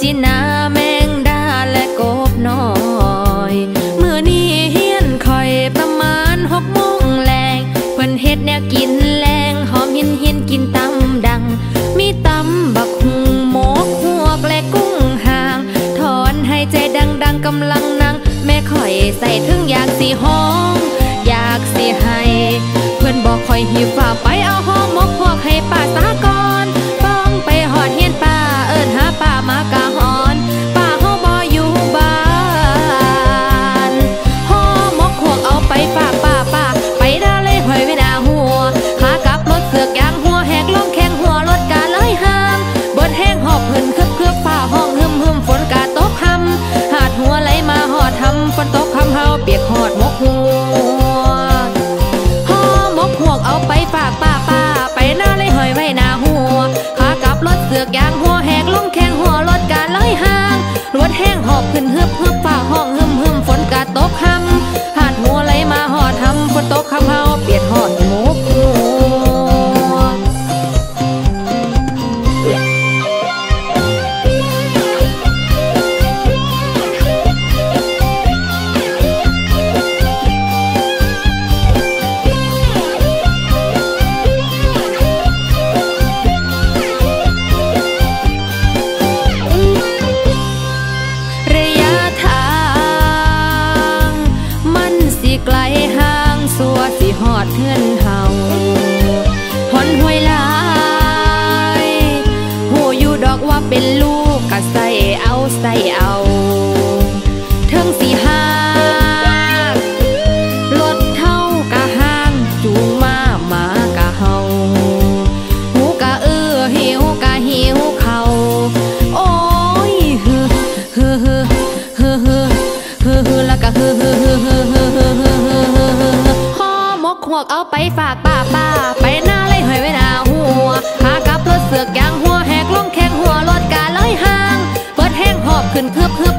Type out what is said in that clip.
จีนาแมงดาและกบน้อยเมื่อนี้เฮียนคอยประมาณหกโมงแรงเพิ่นเฮ็ดแนวกินแรงหอมหินหินกินตำดัง มีตำบักหุงหมกหัวและกุ้งหางถอนหายใจดังดังกำลังนั่งแม่คอยใส่ถึงอยากสีห้อง อยากสีให้ เพื่อนบอกคอยหิวฝาบ ยางหัวแหกลงแข้งหัวรถการลอยห่าง รถแห้งหอบขึ้นเฮือบเฮือบฝ่าห้อง ไกลห่างสัวสิหอดเพื่อนเฮาหอนห้วยลายหูอยู่ดอกว่าเป็นลูกกะใส่เอาใส่เอา วกเอาไปฝากป้าป้าไปหน้าเลยหอยไว้หน้าหัวขากับรถเสือกยางหัวแหกลงแข้งหัวรถกาเลยห่างเปิดแห้งหอบขึ้นคืบคืบ